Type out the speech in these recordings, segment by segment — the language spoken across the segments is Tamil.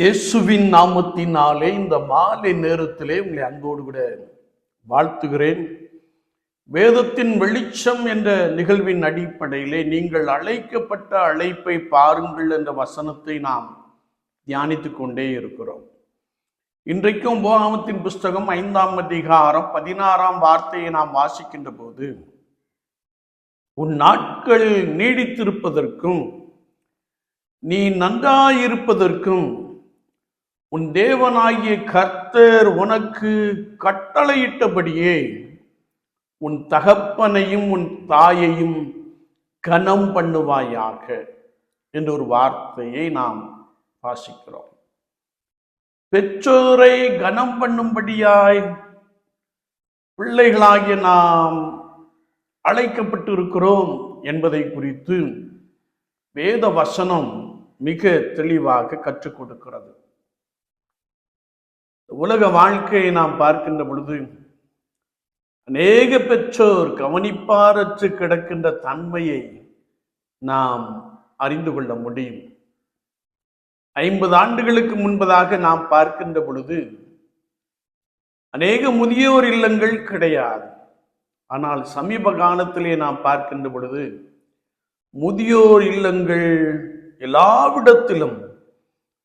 இயேசுவின் நாமத்தினாலே இந்த மாலை நேரத்திலே உங்களை அன்போடு கூட வாழ்த்துகிறேன். வேதத்தின் வெளிச்சம் என்ற நிகழ்வின் அடிப்படையிலே நீங்கள் அழைக்கப்பட்ட அழைப்பை பாருங்கள் என்ற வசனத்தை நாம் தியானித்து கொண்டே இருக்கிறோம். இன்றைக்கும் போகாமத்தின் புஸ்தகம் ஐந்தாம் அதிகாரம் பதினாறாம் வார்த்தையை நாம் வாசிக்கின்ற போது உன் நாட்கள் நீடித்திருப்பதற்கும் நீ நன்றாயிருப்பதற்கும் உன் தேவனாகிய கர்த்தர் உனக்கு கட்டளையிட்டபடியே உன் தகப்பனையும் உன் தாயையும் கனம் பண்ணுவாயாக என்ற ஒரு வார்த்தையை நாம் வாசிக்கிறோம். பெற்றோரை கனம் பண்ணும்படியாய் பிள்ளைகளாகிய நாம் அழைக்கப்பட்டு இருக்கிறோம் என்பதை குறித்து வேத வசனம் மிக தெளிவாக கற்றுக் கொடுக்கிறது. உலக வாழ்க்கையை நாம் பார்க்கின்ற பொழுது அநேக பெற்றோர் கவனிப்பாரற்று கிடக்கின்ற தன்மையை நாம் அறிந்து கொள்ள முடியும். ஐம்பது ஆண்டுகளுக்கு முன்பதாக நாம் பார்க்கின்ற பொழுது அநேக முதியோர் இல்லங்கள் கிடையாது. ஆனால் சமீப காலத்திலே நாம் பார்க்கின்ற பொழுது முதியோர் இல்லங்கள் எல்லாவிடத்திலும்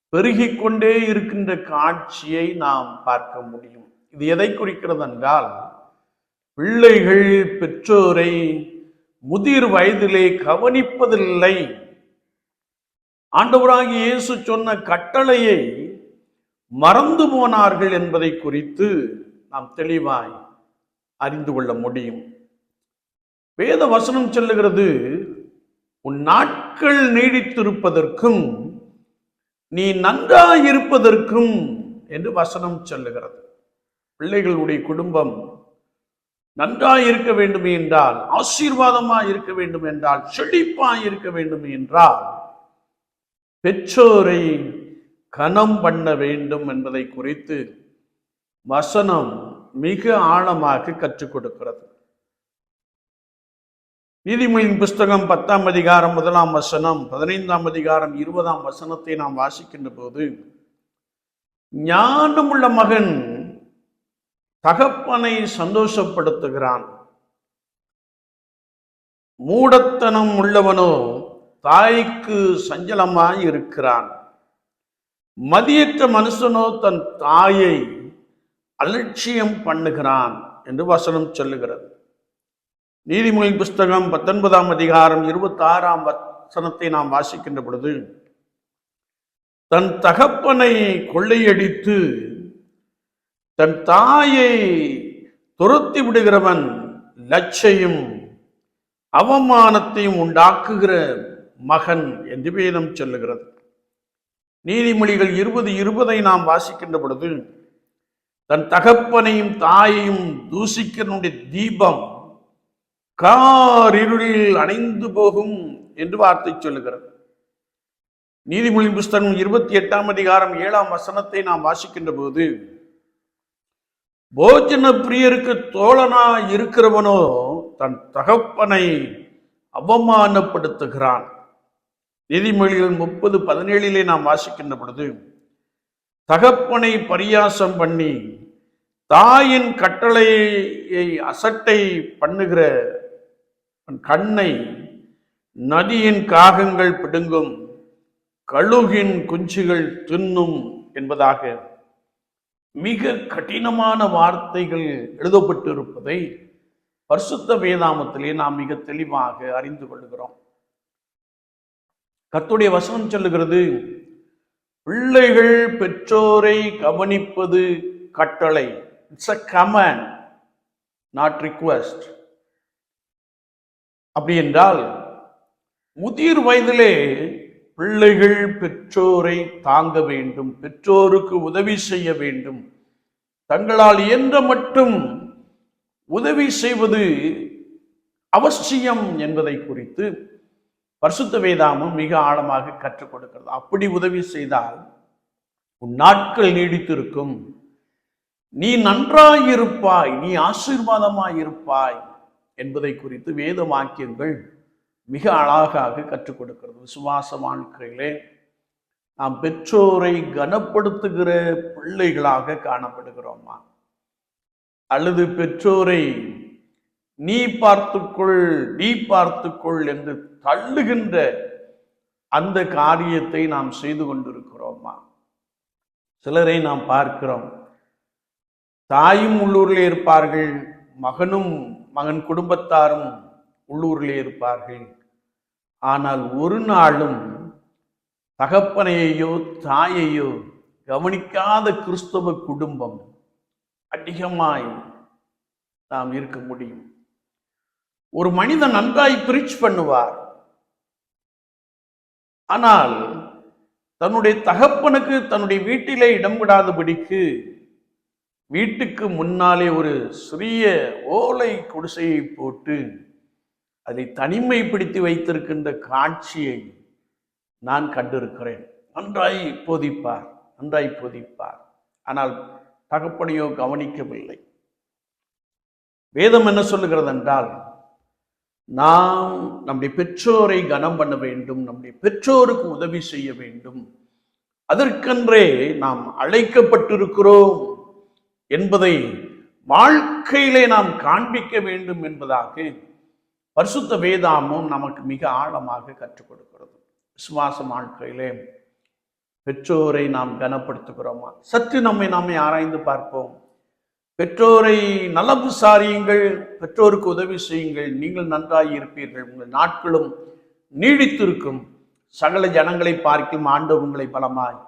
பெருகிக் கொண்டே இருக்கின்ற காட்சியை நாம் பார்க்க முடியும். இது எதை குறிக்கிறது என்றால் பிள்ளைகள் பெற்றோரை முதிர் வயதிலே கவனிப்பதில்லை. ஆண்டவராகி இயேசு சொன்ன கட்டளையை மறந்து போனார்கள் என்பதை குறித்து நாம் தெளிவாய் அறிந்து கொள்ள முடியும். வேத வசனம் சொல்லுகிறது உன் நாட்கள் நீடித்திருப்பதற்கும் நீ நன்றாயிருப்பதற்கும் என்று வசனம் சொல்லுகிறது. பிள்ளைகளுடைய குடும்பம் நன்றாய் இருக்க வேண்டும் என்றால் ஆசீர்வாதமாய் இருக்க வேண்டும் என்றால் செழிப்பாய் இருக்க வேண்டும் என்றால் பெற்றோரை கனம் பண்ண வேண்டும் என்பதை குறித்து வசனம் மிக ஆழமாக கற்றுக் கொடுக்கிறது. நீதிமொழியின் புஸ்தகம் பத்தாம் அதிகாரம் முதலாம் வசனம் பதினைந்தாம் அதிகாரம் இருபதாம் வசனத்தை நாம் வாசிக்கின்ற போது ஞானமுள்ள மகன் தகப்பனை சந்தோஷப்படுத்துகிறான். மூடத்தனம் உள்ளவனோ தாய்க்கு சஞ்சலமாய் இருக்கிறான். மதியற்ற மனுஷனோ தன் தாயை அலட்சியம் பண்ணுகிறான் என்று வசனம் சொல்லுகிறது. நீதிமொழி புஸ்தகம் பத்தொன்பதாம் அதிகாரம் இருபத்தாறாம் வசனத்தை நாம் வாசிக்கின்ற பொழுது தன் தகப்பனை கொள்ளையடித்து தன் தாயை துரத்தி விடுகிறவன் லட்சையும் அவமானத்தையும் உண்டாக்குகிற மகன் என்று வேதம் சொல்லுகிறது. நீதிமொழிகள் இருபது இருபதை நாம் வாசிக்கின்ற பொழுது தன் தகப்பனையும் தாயையும் தூசிக்கனுடைய தீபம் காரிருளில் அணைந்து போகும் என்று வார்த்தை சொல்லுகிறது. நீதிமொழி புஸ்தகம் இருபத்தி எட்டாம் அதிகாரம் ஏழாம் வசனத்தை நாம் வாசிக்கின்ற போது போஜன பிரியருக்கு தோழனா இருக்கிறவனோ தன் தகப்பனை அவமானப்படுத்துகிறான். நீதிமொழிகள் முப்பது பதினேழிலே நாம் வாசிக்கின்ற பொழுது தகப்பனை பரியாசம் பண்ணி தாயின் கட்டளையை அசட்டை பண்ணுகிற கண்ணை நதியின் காகங்கள் பிடுங்கும் கழுகின் குஞ்சுகள் தின்னும் என்பதாக மிக கடினமான வார்த்தைகள் எழுதப்பட்டு இருப்பதை பரிசுத்த வேதாமத்திலே நாம் மிக தெளிவாக அறிந்து கொள்கிறோம் கத்துடைய வசனம் சொல்லுகிறது பிள்ளைகள் பெற்றோரை கவனிப்பது கட்டளை. It's a command not request அப்படி என்றால் முதிர் வயதிலே பிள்ளைகள் பெற்றோரை தாங்க வேண்டும் பெற்றோருக்கு உதவி செய்ய வேண்டும். தங்களால் இயன்ற மட்டும் உதவி செய்வது அவசியம் என்பதை குறித்து பரிசுத்த வேதாமம் மிக ஆழமாக கற்றுக் கொடுக்கிறது. அப்படி உதவி செய்தால் உன் நாட்கள் நீடித்திருக்கும். நீ நன்றாயிருப்பாய் நீ ஆசீர்வாதமாயிருப்பாய். என்பதை குறித்து வேத வாக்கியங்கள் மிக அழகாக கற்றுக் கொடுக்கிறது. விசுவாச வாழ்க்கையிலே நாம் பெற்றோரை கனப்படுத்துகிற பிள்ளைகளாக காணப்படுகிறோமா? அல்லது பெற்றோரை நீ பார்த்துக்கொள் நீ பார்த்துக்கொள் என்று தள்ளுகின்ற அந்த காரியத்தை நாம் செய்து கொண்டிருக்கிறோமா? சிலரை நாம் பார்க்கிறோம். தாயும் உள்ளூரில் இருப்பார்கள் மகனும் மகன் குடும்பத்தாரும் உள்ளூரிலே இருப்பார்கள். ஆனால் ஒரு நாளும் தகப்பனையோ தாயையோ கவனிக்காத கிறிஸ்தவ குடும்பம் அதிகமாய் நாம் இருக்க முடியும். ஒரு மனிதன் நன்றாய் பிரிச் பண்ணுவார். ஆனால் தன்னுடைய தகப்பனுக்கு தன்னுடைய வீட்டிலே இடம் விடாதபடிக்கு வீட்டுக்கு முன்னாலே ஒரு சிறிய ஓலை குடிசையை போட்டு அதை தனிமைப்படுத்தி வைத்திருக்கின்ற காட்சியை நான் கண்டிருக்கிறேன். நன்றாய் போதிப்பார் நன்றாய் போதிப்பார். ஆனால் தகப்பனையோ கவனிக்கவில்லை. வேதம் என்ன சொல்லுகிறது என்றால் நாம் நம்முடைய பெற்றோரை கனம் பண்ண வேண்டும் நம்முடைய பெற்றோருக்கு உதவி செய்ய வேண்டும். அதற்கென்றே நாம் அழைக்கப்பட்டிருக்கிறோம். என்பதை வாழ்க்கையிலே நாம் காண்பிக்க வேண்டும் என்பதாக பரிசுத்த வேதாமும் நமக்கு மிக ஆழமாக கற்றுக் கொடுக்கிறது. விசுவாச வாழ்க்கையிலே பெற்றோரை நாம் கனப்படுத்துகிறோமா? சற்று நம்மை நாமே ஆராய்ந்து பார்ப்போம். பெற்றோரை நலம் விசாரியுங்கள் பெற்றோருக்கு உதவி செய்யுங்கள் நீங்கள் நன்றாய் இருப்பீர்கள் உங்கள் நாட்களும் நீடித்திருக்கும். சகல ஜனங்களை பார்க்கும் ஆண்டவங்களை பலமாய்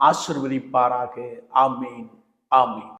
ஆசிர்வதிப்பாராக. ஆமீன் ஆமீன்.